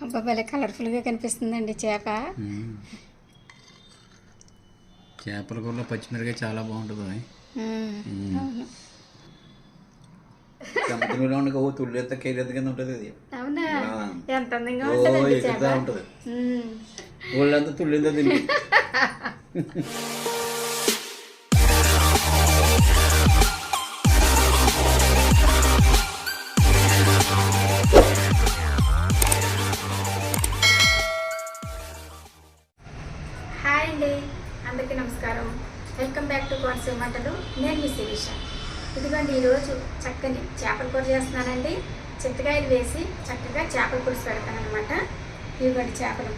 అబ్బా భలే కలర్ఫుల్గా కనిపిస్తుందండి చేప. చేపల కూరలో పచ్చిమిరకాయ చాలా బాగుంటుంది సముద్రంలో తుళ్ళెత్త కేరెత్త కింద ఉంటుంది అది. అవునా. ఎంత అందంగా ఉంటుంది. మ్మ్. ఒళ్ళంతా తుళ్ళిందా ఇదిగోండి ఈరోజు చక్కని చేపల కూర చేస్తున్నానండి. చింతకాయలు వేసి చక్కగా చేపల పులుసు పెడతానమాట ఇదిగోండి చేపలు.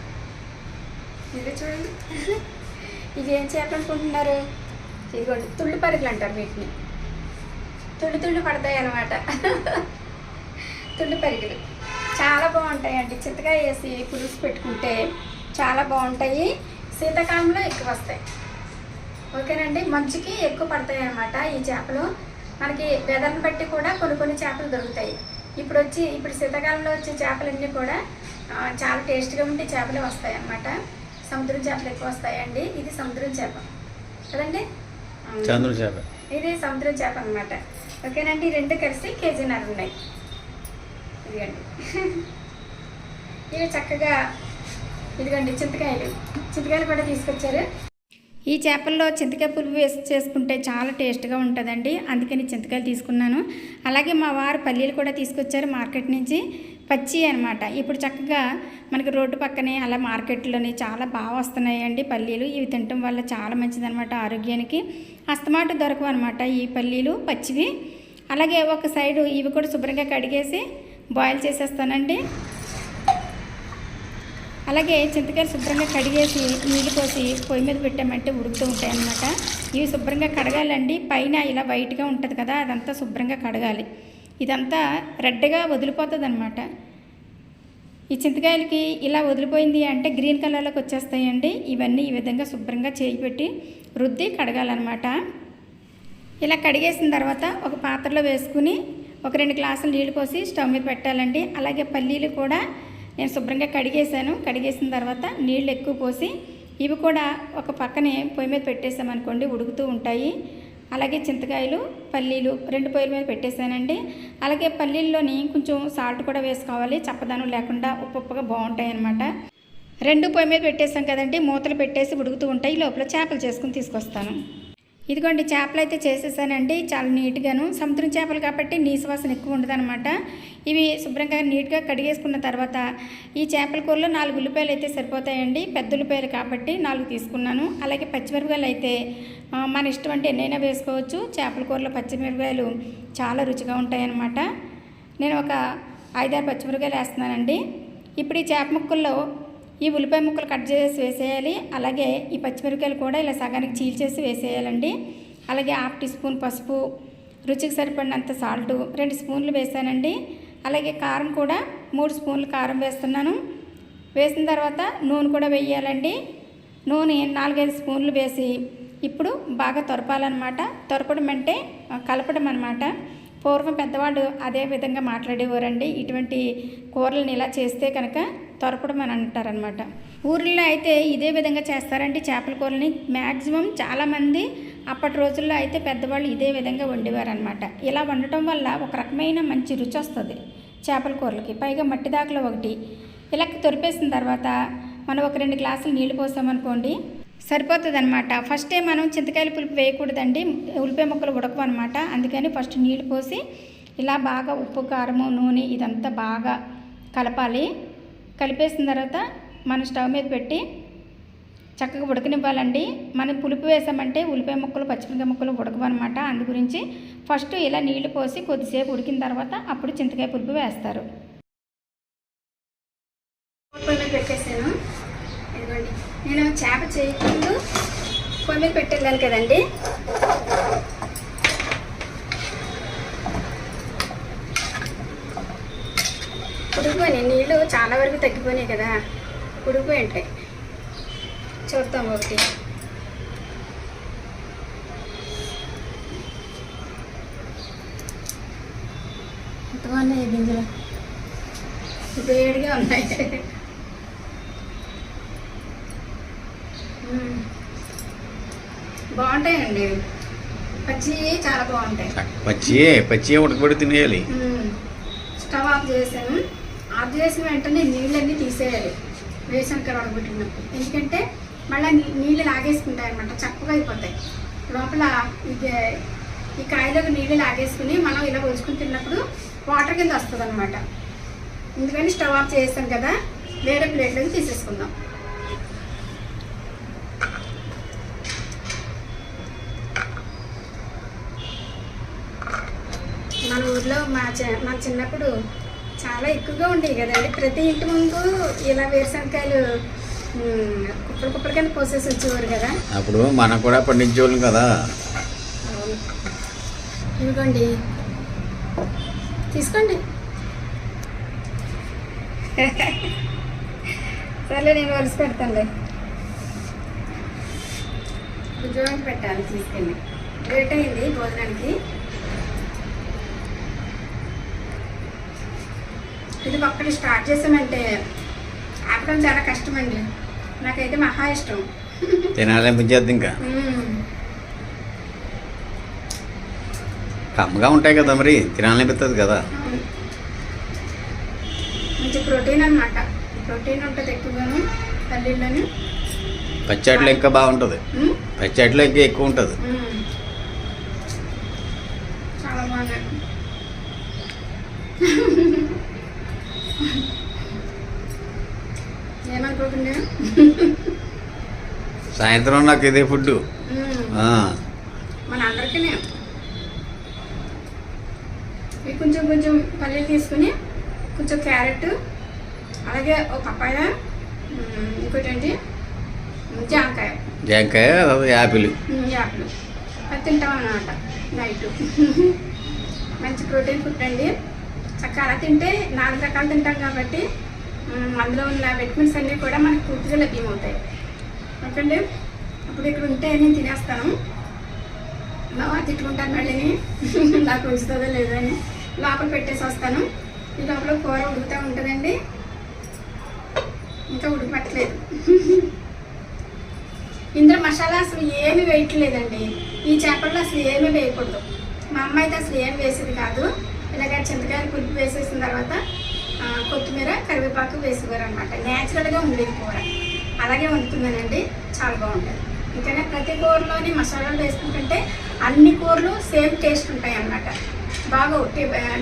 మీరు చూడండి. ఇవి ఏం చేపలు అనుకుంటున్నారు? ఇదిగోండి తుళ్ళు పరుగులు అంటారు వీటిని. తుళ్ళు తుళ్ళు పడతాయి అన్నమాట. తుళ్ళు పరుగులు. చాలా బాగుంటాయండి. చింతకాయ వేసి పులుసు పెట్టుకుంటే చాలా బాగుంటాయి. శీతాకాలంలో ఎక్కువ వస్తాయి. ఓకేనండి? మంచుకి ఎక్కువ పడతాయి అన్నమాట ఈ చేపలు. మనకి వెదర్ని బట్టి కూడా కొన్ని కొన్ని చేపలు దొరుకుతాయి. ఇప్పుడు వచ్చి ఇప్పుడు శీతాకాలంలో వచ్చే చేపలన్నీ కూడా చాలా టేస్ట్గా ఉండే చేపలే వస్తాయి అన్నమాట సముద్రం చేపలు ఎక్కువ వస్తాయండి. ఇది సముద్రం చేప. కదండి? చేప. ఇది సముద్రం చేప అనమాట ఓకేనండి రెండు కలిసి కేజీన్నర ఉన్నాయి. ఇదిగండి. ఇవి చక్కగా ఇదిగండి చింతకాయలు. చింతకాయలు కూడా తీసుకొచ్చారు. ఈ చేపల్లో చింతకాయ పులుపు వేసి చేసుకుంటే చాలా టేస్ట్గా ఉంటుందండి. అందుకని చింతకాయలు తీసుకున్నాను. అలాగే మా వారు పల్లీలు కూడా తీసుకొచ్చారు మార్కెట్ నుంచి. పచ్చి అనమాట ఇప్పుడు చక్కగా మనకి రోడ్డు పక్కనే అలా మార్కెట్లోనే చాలా బాగా వస్తున్నాయండి పల్లీలు. ఇవి తినటం వల్ల చాలా మంచిదనమాట ఆరోగ్యానికి. అస్తమాట దొరకవు అనమాట ఈ పల్లీలు పచ్చివి. అలాగే ఒక సైడు ఇవి కూడా శుభ్రంగా కడిగేసి బాయిల్ చేసేస్తానండి. అలాగే చింతకాయలు శుభ్రంగా కడిగేసి నీళ్ళు పోసి పొయ్యి మీద పెట్టామంటే ఉడుకుతూ ఉంటాయి అన్నమాట. ఇవి శుభ్రంగా కడగాలండి. పైన ఇలా వైట్గా ఉంటుంది కదా అదంతా శుభ్రంగా కడగాలి. ఇదంతా రెడ్గా వదిలిపోతుంది అనమాట ఈ చింతకాయలకి ఇలా వదిలిపోయింది అంటే గ్రీన్ కలర్లోకి వచ్చేస్తాయండి. ఇవన్నీ ఈ విధంగా శుభ్రంగా చేయి పెట్టి రుద్ది కడగాలన్నమాట. ఇలా కడిగేసిన తర్వాత ఒక పాత్రలో వేసుకుని ఒక రెండు గ్లాసులు నీళ్ళు పోసి స్టవ్ మీద పెట్టాలండి. అలాగే పల్లీలు కూడా నేను శుభ్రంగా కడిగేసాను కడిగేసిన తర్వాత నీళ్ళు ఎక్కువ పోసి ఇవి కూడా ఒక పక్కనే పొయ్యి మీద పెట్టేసామనుకోండి ఉడుకుతూ ఉంటాయి. అలాగే చింతకాయలు పల్లీలు రెండు పొయ్యిల మీద పెట్టేశానండి. అలాగే పల్లీల్లోని కొంచెం సాల్ట్ కూడా వేసుకోవాలి. చప్పదనం లేకుండా ఉప్పు ఉప్పుగా బాగుంటాయి అన్నమాట. రెండు పొయ్యి మీద పెట్టేసాం కదండి మూతలు పెట్టేసి ఉడుకుతూ ఉంటాయి. లోపల చేపలు చేసుకుని తీసుకొస్తాను. ఇదిగోండి చేపలు అయితే చేసేసానండి. చాలా నీట్గాను. సముద్రం చేపలు కాబట్టి నీసు వాసన ఎక్కువ ఉండదనమాట ఇవి శుభ్రంగా నీట్గా కడిగేసుకున్న తర్వాత ఈ చేపల కూరలో నాలుగు ఉల్లిపాయలు అయితే సరిపోతాయండి. పెద్ద ఉల్లిపాయలు కాబట్టి నాలుగు తీసుకున్నాను. అలాగే పచ్చిమిరపకాయలు అయితే మన ఇష్టం అంటే ఎన్నైనా వేసుకోవచ్చు. చేపల కూరలో పచ్చిమిరపకాయలు చాలా రుచిగా ఉంటాయన్నమాట. నేను ఒక ఐదారు పచ్చిమిరపకాయలు వేస్తున్నానండి. ఇప్పుడు ఈ చేప ముక్కల్లో ఈ ఉల్లిపాయ ముక్కలు కట్ చేసి వేసేయాలి. అలాగే ఈ పచ్చిమిరపకాయలు కూడా ఇలా సగానికి చీల్చేసి వేసేయాలండి. అలాగే హాఫ్ టీ స్పూన్ పసుపు రుచికి సరిపడినంత సాల్ట్ రెండు స్పూన్లు వేసానండి. అలాగే కారం కూడా మూడు స్పూన్లు కారం వేస్తున్నాను. వేసిన తర్వాత నూనె కూడా వేయాలండి. నూనె నాలుగైదు స్పూన్లు వేసి ఇప్పుడు బాగా తొరపాలన్నమాట. తొరపడం అంటే కలపడం అనమాట పూర్వం పెద్దవాళ్ళు అదే విధంగా మాట్లాడేవారండి. ఇటువంటి కూరలను ఇలా చేస్తే కనుక తొరపడం అని అంటారనమాట ఊర్లో అయితే ఇదే విధంగా చేస్తారండి చేపల కూరని మ్యాక్సిమం చాలామంది అప్పటి రోజుల్లో అయితే పెద్దవాళ్ళు ఇదే విధంగా వండేవారనమాట. ఇలా వండటం వల్ల ఒక రకమైన మంచి రుచి వస్తుంది చేపల కూరలకి. పైగా మట్టి దాకలో ఒకటి. ఇలా తొరిపేసిన తర్వాత మనం ఒక రెండు గ్లాసులు నీళ్ళు పోసామనుకోండి సరిపోతుంది అనమాట ఫస్టే మనం చింతకాయల పులుపు వేయకూడదండి. ఉల్లిపాయ ముక్కలు ఉడకవు అనమాట అందుకని ఫస్ట్ నీళ్ళు పోసి ఇలా బాగా ఉప్పు కారము నూనె ఇదంతా బాగా కలపాలి. కలిపేసిన తర్వాత మనం స్టవ్ మీద పెట్టి చక్కగా ఉడకనివ్వాలండి. మనం పులుపు వేసామంటే ఉల్లిపాయ ముక్కలు పచ్చిమిరకాయ ముక్కలు ఉడకవన్నమాట. అందు గురించి ఫస్ట్ ఇలా నీళ్ళు పోసి కొద్దిసేపు ఉడికిన తర్వాత అప్పుడు చింతకాయ పులుపు వేస్తారు. పెట్టేసాను. ఇదిగోండి. నేను చేప చేయకుండా పొయ్యి మీద కదండి. ఉడికిపోయినాయి. నీళ్ళు చాలా వరకు తగ్గిపోయినాయి కదా. ఉడికిపోయి ఉంటాయి. చూద్దాం ఒకటి. ఎంత బాగున్నాయి గింజలు? వేడిగా ఉన్నాయి. బాగుంటాయండి. పచ్చి చాలా బాగుంటాయి. పచ్చియే పచ్చియే ఉడకబడి తినేయాలి. స్టవ్ ఆఫ్ చేశాను ఆఫ్ చేసిన వెంటనే నీళ్ళన్నీ తీసేయాలి. వేసనక వడగొట్టినప్పుడు ఎందుకంటే మళ్ళీ నీళ్ళు లాగేసుకుంటాయి అనమాట చక్కగా అయిపోతాయి. లోపల ఇది ఈ కాయలకు నీళ్ళు లాగేసుకుని మనం ఇలా ఉంచుకుని తిన్నప్పుడు వాటర్ కింద వస్తుంది అనమాట ఎందుకని స్టవ్ ఆఫ్ చేస్తాం కదా వేరే ప్లేట్లోకి తీసేసుకుందాం. మన ఊర్లో మా చి- మా చిన్నప్పుడు చాలా ఎక్కువగా ఉండేవి కదండి. ప్రతి ఇంటి ముందు ఇలా వేరుశనగకాయలు మ్, కుప్పలు కుప్పల కింద పోసేసి వచ్చేవారు కదా. అప్పుడు మనం కూడా పండించేవాళ్ళం కదా. ఇదిగోండి. తీసుకోండి. సర్లే నేను వరుస పెడతానులే. ఉద్యోగానికి పెట్టాలి తీసుకెళ్ళి. లేట్ అయింది భోజనానికి. ఇది ఒక్కటి స్టార్ట్ చేసామంటే ఆపడం చాలా కష్టమండి. నాకైతే మహా ఇష్టం. తినాలనిపించేది ఇంకా. మ్మ్. కమ్మగా ఉంటాయి కదా మరి తినాలనిపిస్తుంది కదా. మంచి ప్రోటీన్ అన్నమాట. ప్రోటీన్ ఉంటుంది ఎక్కువగాను పల్లీల్లోని. పచ్చడిలో ఇంకా బాగుంటుంది. మ్మ్. పచ్చడిలో ఇంకా ఎక్కువ ఉంటుంది. చాలా బాగున్నాయి. సాయంత్రం నాకు ఇదే ఫుడ్ కొంచెం కొంచెం పల్లీలు తీసుకుని కొంచెం క్యారెట్ అలాగే ఒక పప్పాయ ఇంకోటి ఏంటి? జాంకాయ. జాంకాయ యాపిల్. యాపిల్. అది తింటాం అన్నమాట నైట్. మంచి ప్రోటీన్ ఫుడ్ అండి. చక్కగా అలా తింటే నాలుగు రకాలు తింటాం కాబట్టి అందులో ఉన్న విటమిన్స్ అన్నీ కూడా మనకు పూర్తిగా లభ్యమవుతాయి. ఓకే ఇప్పుడు ఇక్కడ ఉంటే నేను తినేస్తాను. మా తిట్టుకుంటాను మళ్ళీ. నాకు ఉంచుతుందో లేదో అని లోపల పెట్టేసి వస్తాను. ఈ లోపల కూర ఉడుకుతూ ఉంటుందండి. ఇంకా ఉడకట్లేదు ఇందులో మసాలా అసలు ఏమి వేయట్లేదండి. ఈ చేపల్లో అసలు ఏమీ వేయకూడదు. మా అమ్మ అయితే అసలు ఏమి వేసేది కాదు. ఇలాగ చింతకాయలు పులుపు వేసేసిన తర్వాత కొత్తిమీర కరివేపాకు వేసేవారు అనమాట న్యాచురల్గా ఉండేది కూర. అలాగే వండుతున్నానండి. చాలా బాగుంటుంది. ఇంకా ప్రతి కూరలోని మసాలాలు వేసుకుంటుంటే అన్ని కూరలు సేమ్ టేస్ట్ ఉంటాయి అన్నమాట బాగా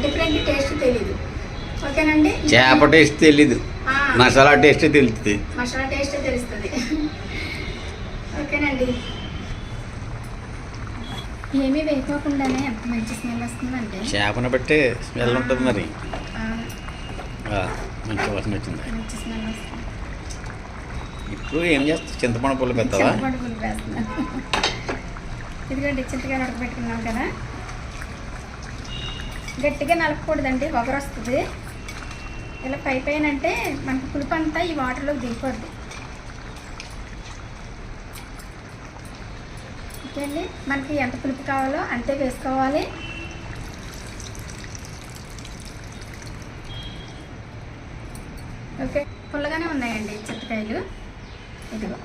డిఫరెంట్ టేస్ట్ తెలియదు ఓకేనండి? చేప టేస్ట్ తెలీదు. మసాలా టేస్ట్ తెలుస్తుంది. మసాలా టేస్ట్ తెలుస్తుంది. ఓకేనండి. ఏమీ వేయకోకుండానే ఎంత మంచి స్మెల్ వస్తుందంటే. చేపను బట్టే స్మెల్ ఉంటుంది మరి. మంచి వాసన వచ్చింది. ఇప్పుడు ఏం చేస్తావు చింతపండు పుల్ల పెడతావా ఇదిగోండి ఉడకబెట్టుకున్నాం కదా. గట్టిగా నలపకూడదండి వగరు వస్తుంది. ఇలా పై పైన అంటే మనకి పులుపు అంతా ఈ వాటర్లోకి దిగిపోద్ది. ఓకే అండి మనకి ఎంత పులుపు కావాలో అంతే వేసుకోవాలి. ఓకే. పుల్లగానే ఉన్నాయండి చింతకాయలు ఇదిగో.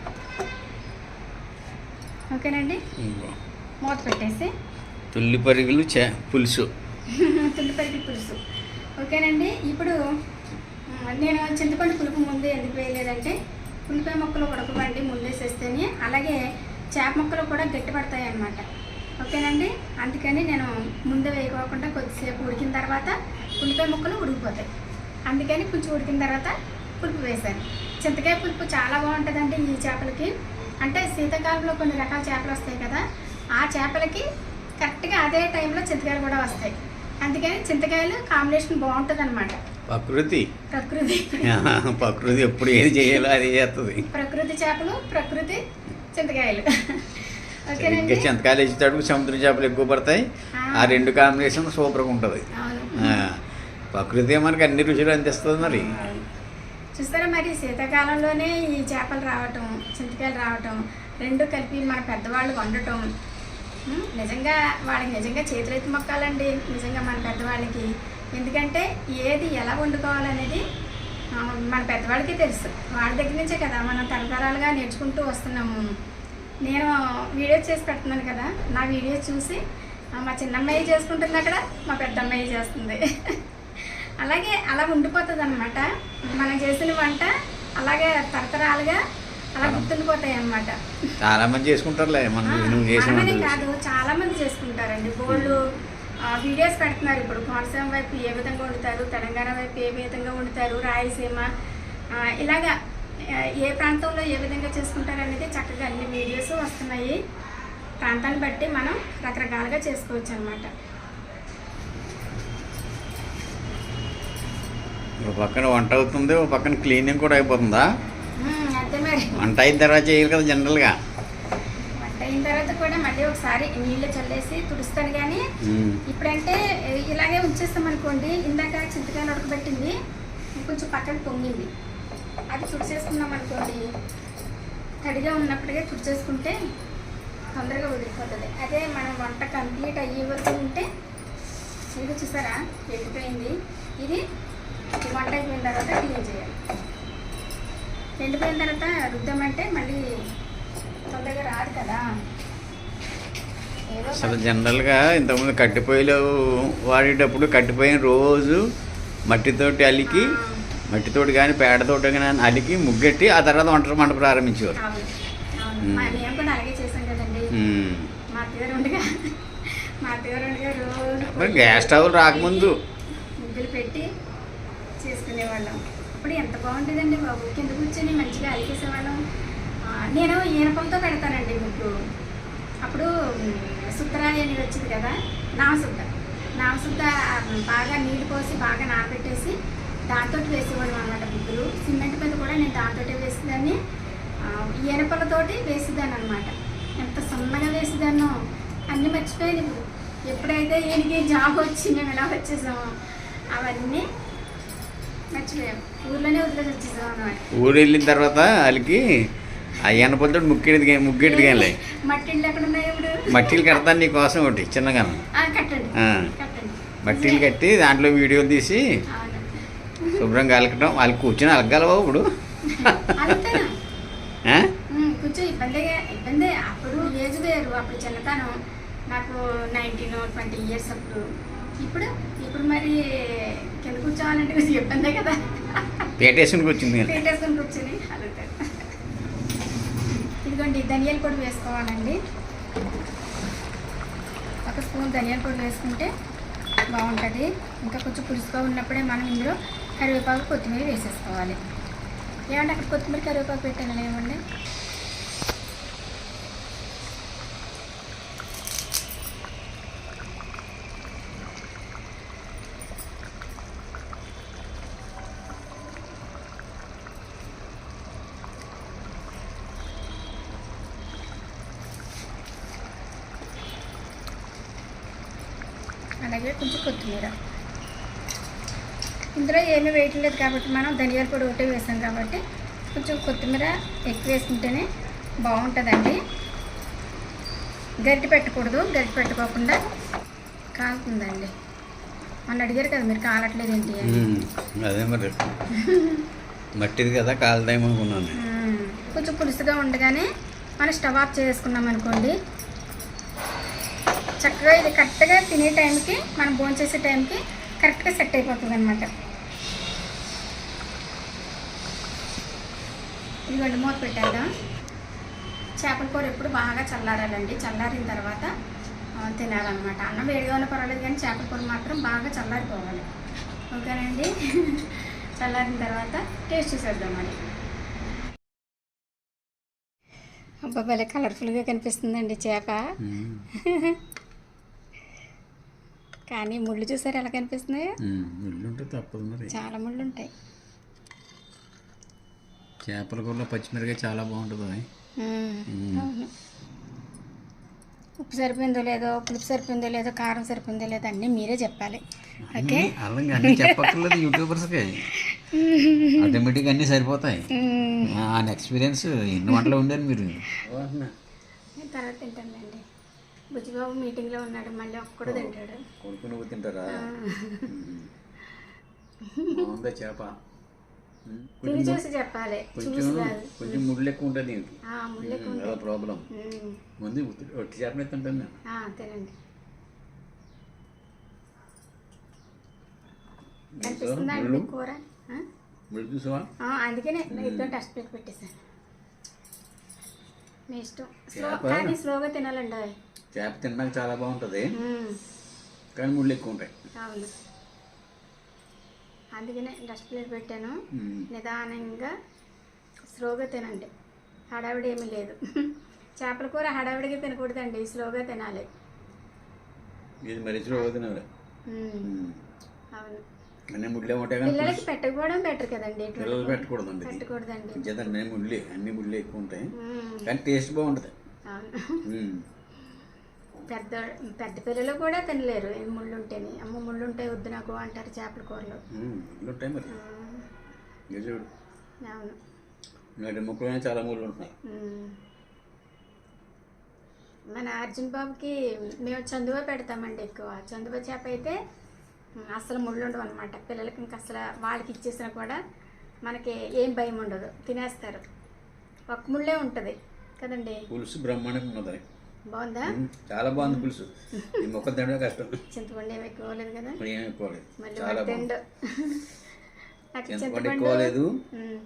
ఓకేనండి? మూత పెట్టేసి. తుల్లి పరిగెలు పులుసు. తుండిపరికి పులుసు. ఓకేనండి? ఇప్పుడు నేను చింతపండు పులుపు ముందే ఎందుకు వేయలేదంటే ఉల్లిపాయ ముక్కలు ఉడకబండి ముందేసేస్తేనే అలాగే చేప ముక్కలు కూడా గట్టిపడతాయి అన్నమాట ఓకేనండి? అందుకని నేను ముందే వేయకోకుండా కొద్దిసేపు ఉడికిన తర్వాత ఉల్లిపాయ ముక్కలు ఉడికిపోతాయి. అందుకని కొంచెం ఉడికిన తర్వాత పులుపు వేశాను. చింతకాయ పులుపు చాలా బాగుంటుందండి ఈ చేపలకి. అంటే శీతాకాలంలో కొన్ని రకాల చేపలు వస్తాయి కదా ఆ చేపలకి కరెక్ట్గా అదే టైంలో చింతకాయలు కూడా వస్తాయి. అందుకని చింతకాయలు కాంబినేషన్ బాగుంటుంది అనమాట ప్రకృతి. ప్రకృతి ప్రకృతి ఎప్పుడు ఏది చేయాలో అది చేస్తుంది. ప్రకృతి చేపలు ప్రకృతి చింతకాయలు. ఇంకా చింతకాయలు వేసేటప్పుడు సముద్ర చేపలు ఎక్కువ పడతాయి. ఆ. రెండు కాంబినేషన్ సూపర్గా ఉంటుంది. అవును. ప్రకృతి మనకి అన్ని రుచులు అందిస్తుంది మరి. చూస్తారా మరి శీతాకాలంలోనే ఈ చేపలు రావటం చింతకాయలు రావటం రెండు కలిపి మన పెద్దవాళ్ళు వండటం. నిజంగా వాళ్ళకి నిజంగా చేతులెత్తి మొక్కాలండి నిజంగా మన పెద్దవాళ్ళకి. ఎందుకంటే ఏది ఎలా వండుకోవాలనేది మన పెద్దవాడికి తెలుసు. వాళ్ళ దగ్గర నుంచే కదా మనం తరతరాలుగా నేర్చుకుంటూ వస్తున్నాము. నేను వీడియో చేసి పెడుతున్నాను కదా నా వీడియో చూసి మా చిన్నమ్మాయి చేసుకుంటుంది అక్కడ మా పెద్దమ్మాయి చేస్తుంది. అలాగే అలా ఉండిపోతుంది అనమాట మనం చేసిన వంట అలాగే తరతరాలుగా అలా గుర్తుండిపోతాయి అన్నమాట చాలా మంది చేసుకుంటారులే మనం కాదు చాలా మంది చేసుకుంటారండి. బోళ్ళు వీడియోస్ పెడుతున్నారు ఇప్పుడు. కోనసీమ వైపు ఏ విధంగా వండుతారు తెలంగాణ వైపు ఏ విధంగా వండుతారు రాయలసీమ ఇలాగా ఏ ప్రాంతంలో ఏ విధంగా చేసుకుంటారు అనేది చక్కగా అన్ని వీడియోస్ వస్తున్నాయి. ప్రాంతాన్ని బట్టి మనం రకరకాలుగా చేసుకోవచ్చు అనమాట ఒక పక్కన వంట అవుతుంది ఒక పక్కన క్లీనింగ్ కూడా అయిపోతుందా? మరి. వంట అయిన తర్వాత చేయాలి కదా జనరల్గా వంట అయిన తర్వాత కూడా మళ్ళీ ఒకసారి నీళ్ళు చల్లేసి తుడుస్తాను కానీ. ఇప్పుడంటే ఇలాగే ఉంచేస్తాం అనుకోండి ఇందాక చింతకాయలు ఉడకబెట్టింది కొంచెం పక్కన పొంగింది. అది తుడిచేసుకున్నాం అనుకోండి తడిగా ఉన్నప్పుడే తుడిచేసుకుంటే తొందరగా వదిలిపోతుంది. అదే మనం వంట కంప్లీట్ అయ్యే వరకు ఉంటే ఇది చూసారా ఎండిపోయింది. ఇది వంట అయిపోయిన తర్వాత క్లీన్ చేయాలి. ఎండిపోయిన తర్వాత రుద్దామంటే మళ్ళీ తొందరగా రాదు కదా. అసలు జనరల్గా ఇంతకుముందు కట్టిపోయిలో వాడేటప్పుడు కట్టిపోయిన రోజు మట్టితోటి అలికి మట్టితోటి కానీ పేడతోటి కానీ అలికి ముగ్గెట్టి ఆ తర్వాత వంట మంట ప్రారంభించేవారు. అవును అవును. మ్మ్. మా మేము కూడా అలాగే చేసాం కదండి ఉమ్. మా అత్తగారు ఉండగా మా అత్తగారు ఉండగా రోజు మరి గ్యాస్ స్టవ్లు రాకముందు ముగ్గులు పెట్టి చేసుకునేవాళ్ళం అప్పుడు ఎంత బాగుంటుందండి బాబు. కింద కూర్చొని మంచిగా అలికేసేవాళ్ళం నేను ఈనపంతో పెడతానండి ముగ్గు అప్పుడు సుత్తరాయి అనేది వచ్చింది కదా నామసుద్ద నామసుద్ద బాగా నీళ్ళు పోసి బాగా నానబెట్టేసి దాంతో వేసేవాళ్ళం అనమాట ముగ్గులు. సిమెంట్ మీద కూడా నేను దాంతో వేసేదాన్ని. ఈనపలతోటి వేసేదాన్ని అనమాట ఎంత సన్నగా వేసేదాన్నో అన్నీ మర్చిపోయాను. ఎప్పుడైతే ఈయనకి జాబ్ వచ్చి మేము ఎలా వచ్చేసామో అవన్నీ ఊరు వెళ్ళిన తర్వాత అలికి ఆ ఎనపలతో ముగ్గెడిది ముగ్గెడిది కానీ మట్టిలు కడతాను నీ కోసం ఒకటి చిన్నగా. మట్టిలు కట్టి దాంట్లో వీడియోలు తీసి. శుభ్రంగా అలకటం. వాళ్ళు కూర్చొని అలగలవా ఇప్పుడు. కొంచెం ఇబ్బందిగా ఇబ్బంది. అప్పుడు ఏజ్ వేరు. అప్పుడు చిన్నతనం. నాకు నైన్టీన్ ట్వంటీ ఇయర్స్ అప్పుడు. ఇప్పుడు ఇప్పుడు మరి కింద కూర్చోవాలంటే కొంచెం ఇబ్బందే కదా. పేటేసుకుని కూర్చుంది కానీ పెట్టేసుకొని కూర్చొని అలుగుతారు ఇదిగోండి ధనియాల పొడి వేసుకోవాలండి. ఒక స్పూన్ ధనియాల పొడి వేసుకుంటే బాగుంటుంది. ఇంకా కొంచెం పులుసుగా ఉన్నప్పుడే మనం ఇందులో కరివేపాకు కొత్తిమీర వేసేసుకోవాలి. ఏమంటే అక్కడ కొత్తిమీర కరివేపాకు పెట్టాను ఏమండి అలాగే కొంచెం కొత్తిమీర. ఇందులో ఏమీ వేయట్లేదు కాబట్టి మనం ధనియాల పొడి ఒకటే వేసాం కాబట్టి కొంచెం కొత్తిమీర ఎక్కువ వేసుకుంటేనే బాగుంటుందండి. గరిటె పెట్టకూడదు గరిటె పెట్టుకోకుండా కాలుతుందండి మొన్న అడిగారు కదా మీరు కాలట్లేదు ఏంటి అదే మరి. మట్టిది కదా కాలుదాం అనుకున్నాను మ్మ్. కొంచెం పులుసుగా ఉండగానే మనం స్టవ్ ఆఫ్ చేసుకున్నాం అనుకోండి చక్కగా ఇది కరెక్ట్గా తినే టైంకి మనం భోజనం చేసే టైంకి కరెక్ట్గా సెట్ అయిపోతుంది అనమాట ఇదిగోండి మూత పెట్టేద్దాం. చేపల కూర ఎప్పుడు బాగా చల్లారాలండి. చల్లారిన తర్వాత తినాలన్నమాట. అన్నం వేడిగా ఉన్న పర్వాలేదు కానీ చేపల కూర మాత్రం బాగా చల్లారిపోవాలి. ఓకేనండి? చల్లారిన తర్వాత టేస్ట్ చూసేద్దాం మరి. అబ్బా భలే కలర్ఫుల్గా కనిపిస్తుందండి చేప. కానీ ముళ్ళు చూసారు ఎలా కనిపిస్తున్నాయో? ముళ్ళు ఉంటే తప్పదు మరి. చాలా ముళ్ళు ఉంటాయి చేపల కూరలో పచ్చిమిరకాయ చాలా బాగుంటుంది ఉప్పు సరిపోయిందో లేదో పులుపు సరిపోయిందో లేదో కారం సరిపోయిందో లేదో అన్నీ మీరే చెప్పాలి. ఓకే? అలాగే అన్ని చెప్పక్కర్లేదు యూట్యూబర్స్కి. ఆటోమేటిక్గా అన్నీ సరిపోతాయి. ఆ ఎక్స్పీరియన్స్ ఎన్ని వంటలు ఉండాలి మీరు? తర్వాత తింటానండి బుజ్జిబాబు మీటింగ్లో ఉన్నాడు మళ్ళీ ఒక్కడు తింటాడు. కొడుకు నువ్వు తింటారా? బాగుందా చేప? తిని చూసి చెప్పాలి. కొంచెం ముళ్ళు ఎక్కువ ఉంటుంది అదో ప్రాబ్లం. ముందు ఒట్టి చేపలు తింటాను నేను. తినండి. కూర? ఆ? ముళ్ళు చూసావా? అందుకనే ఇద్దరు డస్ట్ ప్లేట్ పెట్టేశాను. మీ ఇష్టం? కానీ స్లోగా తినాలండి. చేప తినడానికి చాలా బాగుంటుంది. కానీ ముళ్ళు ఎక్కువ ఉంటాయి. అవును. అందుకనే డస్ట్ ప్లేట్ పెట్టాను. నిదానంగా స్లోగా తినండి. హడావిడి ఏమీ లేదు. చేపల కూర హడావిడిగా తినకూడదండి. స్లోగా తినాలి. ఇది మరి స్లో తినాలి. అవును. అన్నీ ముళ్ళే ఉంటాయి పిల్లలకి పెట్టకపోవడం బెటర్ కదండి పిల్లలు. పెట్టకూడదండి. పెట్టకూడదండి. అన్నీ ముళ్ళే అన్ని ముళ్ళే ఎక్కువ ఉంటాయి. కానీ టేస్ట్ బాగుంటుంది. అవును. పెద్ద పెద్ద పిల్లలు కూడా తినలేరు. ముళ్ళు ఉంటేనే. అమ్మ ముళ్ళు ఉంటాయి వద్దు నాకు అంటారు చేపల కూరలో. ఉంటాయి అవును. ముక్కలైనా చాలా ముళ్ళు ఉంటున్నాయి. ఉమ్. మన అర్జున్ బాబుకి మేము చందువ పెడతామండి ఎక్కువ. చందువ చేప అయితే అసలు ముళ్ళు ఉండవు అనమాట పిల్లలకి ఇంకా అసలు వాళ్ళకి ఇచ్చేసినా కూడా మనకి ఏం భయం ఉండదు. తినేస్తారు. ఒక ముళ్ళే ఉంటుంది. కదండి? పులుసు బ్రహ్మాండంగా ఉన్నది. బాగుందా? చాలా బాగుంది పులుసు. ఈ మొక్క తినడం కష్టం. చింతపండు ఏమి ఎక్కువ లేదు కదా? ఏమి ఎక్కువ లేదు. మళ్ళీ చాలా బాగుంది. చింతపండు చింతపండు ఎక్కువ లేదు ఉమ్,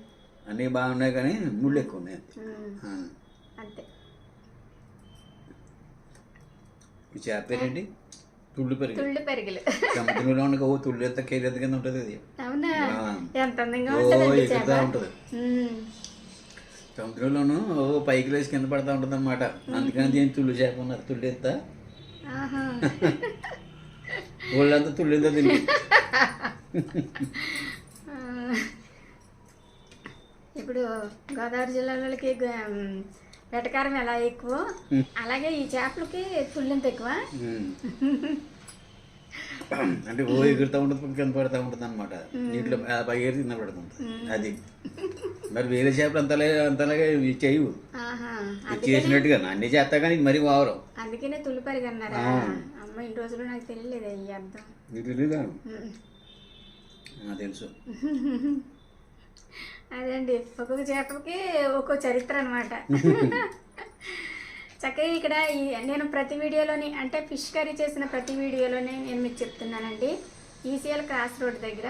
అన్నీ బాగున్నాయి కానీ ముళ్ళు ఎక్కువ ఉన్నాయి. అంతే. ఈ చేప పేరేంటి? తుళ్ళు పెరిగి. తుళ్ళు పెరుగులు. సముద్రంలో ఉండగా ఓ తుళ్ళు ఎంత కేరేది కింద ఉంటుంది అది? అవునా. ఎంత అందంగా ఉంటుంది? సముద్రంలోనూ ఓ పైకి లేచి కింద పడతా ఉంటుంది అనమాట అందుకని దీని తుళ్ళు చేప ఉన్నారు తుళ్ళు ఎంత. ఒళ్ళంతా తుళ్ళు ఎంత ఆ. ఇప్పుడు గోదావరి జిల్లా వాళ్ళకి గ- ఉమ్, వెటకారం ఎలా ఎక్కువ అలాగే ఈ చేపలకి తుళ్ళెంత ఎక్కువ. అంటే ఓ ఎగురుతా ఉంటుంది కింద పడతా ఉంటుంది అనమాట నీటిలో ఆ పై ఎగిరి కింద పడుతుంది అది. మరి వేరే చేపలు అంతలే అంతలాగా చేయవు. చేసినట్టుగా అన్ని చేస్తా కానీ మరీ వావరం అందుకనే తుళ్ళు పెరుగు అన్నారా అమ్మ ఇన్ని రోజులు నాకు తెలియలేదు ఈ అర్థం. నీకు తెలీదా? తెలుసు. అదండి ఒక్కొక్క చేపకి ఒక్కో చరిత్ర అనమాట చక్కగా ఇక్కడ ఈ నేను ప్రతి వీడియోలోని అంటే ఫిష్ కర్రీ చేసిన ప్రతి వీడియోలోనే నేను మీకు చెప్తున్నానండి. ఈసీఎల్ క్రాస్ రోడ్ దగ్గర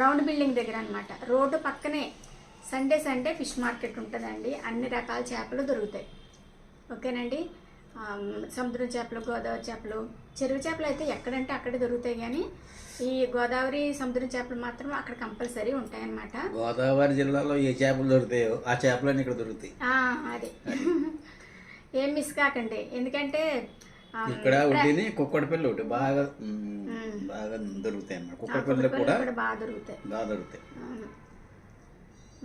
రౌండ్ బిల్డింగ్ దగ్గర అనమాట రోడ్డు పక్కనే సండే సండే ఫిష్ మార్కెట్ ఉంటుందండి. అన్ని రకాల చేపలు దొరుకుతాయి. ఓకేనండి? సముద్రం చేపలు గోదావరి చేపలు చెరువు చేపలు అయితే ఎక్కడంటే అక్కడే దొరుకుతాయి కానీ ఈ గోదావరి సముద్రం చేపలు మాత్రం అక్కడ కంపల్సరీ ఉంటాయన్నమాట. గోదావరి జిల్లాలో ఏ చేపలు దొరుకుతాయో ఆ చేపలన్నీ ఇక్కడ దొరుకుతాయి. అది. ఏం మిస్ కాకండి. ఎందుకంటే ఇక్కడ ఒకటిని కుక్కడి పిల్ల ఒకటి బాగా బాగా దొరుకుతాయి అన్నమాట. కుక్కడి పిల్లలు కూడా బాగా దొరుకుతాయి. బాగా దొరుకుతాయి.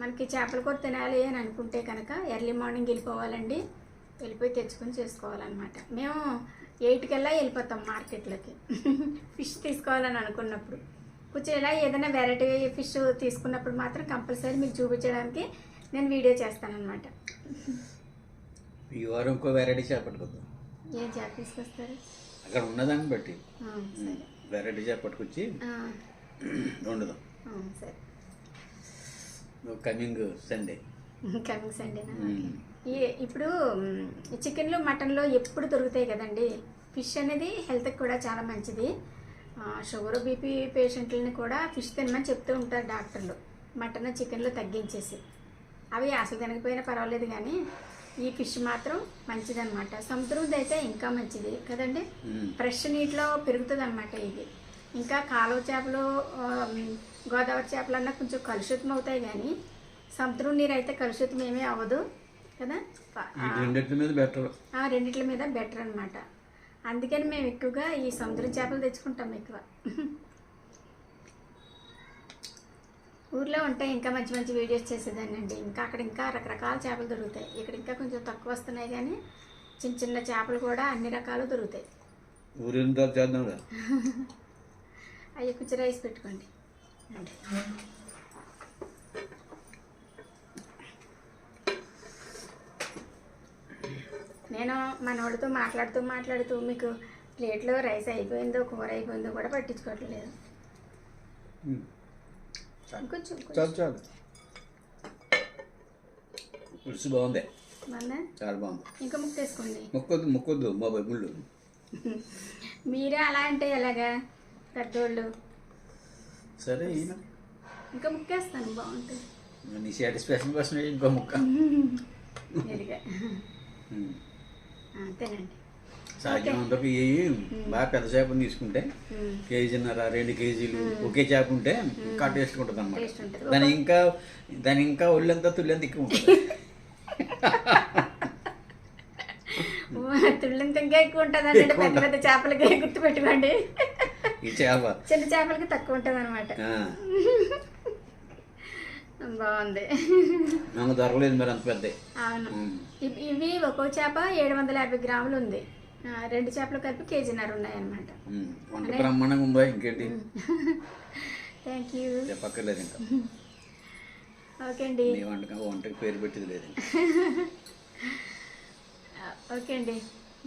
మనకి చేపల కూర తినాలి అని అనుకుంటే కనుక ఎర్లీ మార్నింగ్ వెళ్ళిపోవాలండి. వెళ్ళిపోయి తెచ్చుకొని చేసుకోవాలన్నమాట. మేము ఎయిట్ కల్లా వెళ్ళిపోతాం మార్కెట్లోకి. ఫిష్ తీసుకోవాలని అనుకున్నప్పుడు. కొంచెం ఇలా ఏదైనా వెరైటీ ఫిష్ తీసుకున్నప్పుడు మాత్రం కంపల్సరీ మీకు చూపించడానికి నేను వీడియో చేస్తానన్నమాట. ఈ వారం ఇంకో వెరైటీ చేప పట్టుకొద్దాం. ఏం చేప తీసుకొస్తారు? అక్కడ ఉన్నదాన్ని బట్టి. వెరైటీ చేప పట్టుకొచ్చి వండుదాం సరే. కమింగ్ సండే కమింగ్ సండేనా ఈ ఇప్పుడు చికెన్లో మటన్లో ఎప్పుడు దొరుకుతాయి కదండి? ఫిష్ అనేది హెల్త్కి కూడా చాలా మంచిది. షుగర్ బీపీ పేషెంట్లని కూడా ఫిష్ తినమని చెప్తూ ఉంటారు డాక్టర్లు. మటన్ చికెన్లో తగ్గించేసి. అవి అసలు తినకపోయినా పర్వాలేదు కానీ ఈ ఫిష్ మాత్రం మంచిదన్నమాట. సముద్రంది అయితే ఇంకా మంచిది. కదండి? ఫ్రెష్ నీటిలో పెరుగుతుంది అనమాట ఇది. ఇంకా కాలువ చేపలు గోదావరి చేపలు అన్నా కొంచెం కలుషితం అవుతాయి కానీ సముద్రం నీరు అయితే కలుషితం ఏమీ అవ్వదు. కదా? మీద బెటర్. రెండిట్ల మీద బెటర్ అన్నమాట. అందుకని మేము ఎక్కువగా ఈ సముద్రం చేపలు తెచ్చుకుంటాం ఎక్కువ. ఊర్లో ఉంటే ఇంకా మంచి మంచి వీడియోస్ చేసేదాన్ని అండి ఇంకా అక్కడ ఇంకా రకరకాల చేపలు దొరుకుతాయి. ఇక్కడ ఇంకా కొంచెం తక్కువ వస్తున్నాయి కానీ చిన్న చిన్న చేపలు కూడా అన్ని రకాలు దొరుకుతాయి. అవి కొంచెం రైస్ పెట్టుకోండి. నేను మనోడితో మాట్లాడుతూ మాట్లాడుతూ మీకు ప్లేట్లో రైస్ అయిపోయిందో కూర అయిపోయిందో కూడా పట్టించుకోవట్లేదు. ఇంకొంచెం చాలు చాలు పులుసు బాగుంది బాగుందా చాలా బాగుంది ఇంకా ముక్క వేసుకోండి మొక్కొద్దు మొక్కొద్దు బాబాయ్ ముళ్ళు మీరే అలా అంటే ఎలాగా పెద్దోళ్ళు సరే ఇంకా ముక్కేస్తాను బాగుంటుంది నీ సాటిస్ఫాక్షన్ కోసం ఇంకో ముక్క ఇదిగా సాధ్యమంతకు ఇవి బాగా పెద్ద చేపను తీసుకుంటే. కేజీన్నర రెండు కేజీలు ఒకే చేప ఉంటే ఇంకా టేస్ట్ ఉంటుంది. ఉంటుంది. దాని ఇంకా దాని ఇంకా ఒళ్ళంతా తుళ్ళంత ఎక్కువ ఉంటుంది. తుళ్ళంత ఇంకా ఎక్కువ ఉంటుంది అంటే పెద్ద పెద్ద చేపలకి గుర్తు పెట్టుకోండి ఈ చేప. చిన్న చేపలకి తక్కువ ఉంటుంది అనమాట బాగుంది. నాకు దొరకలేదు మరి అంత పెద్ద. అవును. ఇవి- ఒక్కో చేప ఏడు వందల యాభై గ్రాములు ఉంది. రెండు చేపలు కలిపి కేజీన్నర ఉన్నాయి అనమాట వంట బ్రహ్మాండంగా ఉందా ఇంకేంటి? థ్యాంక్ యూ చెప్పక్కర్లేదు ఇంకా. ఓకే అండి. వంటకం వంటకి పేరు పెట్టేది లేదు. ఓకే అండి.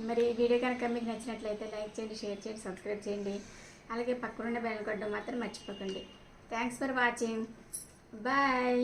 మరి వీడియో కనుక మీకు నచ్చినట్లయితే లైక్ చేయండి షేర్ చేయండి సబ్స్క్రైబ్ చేయండి. అలాగే పక్కనున్న బెల్ కొట్టడం మాత్రం మర్చిపోకండి. Thanks for watching bye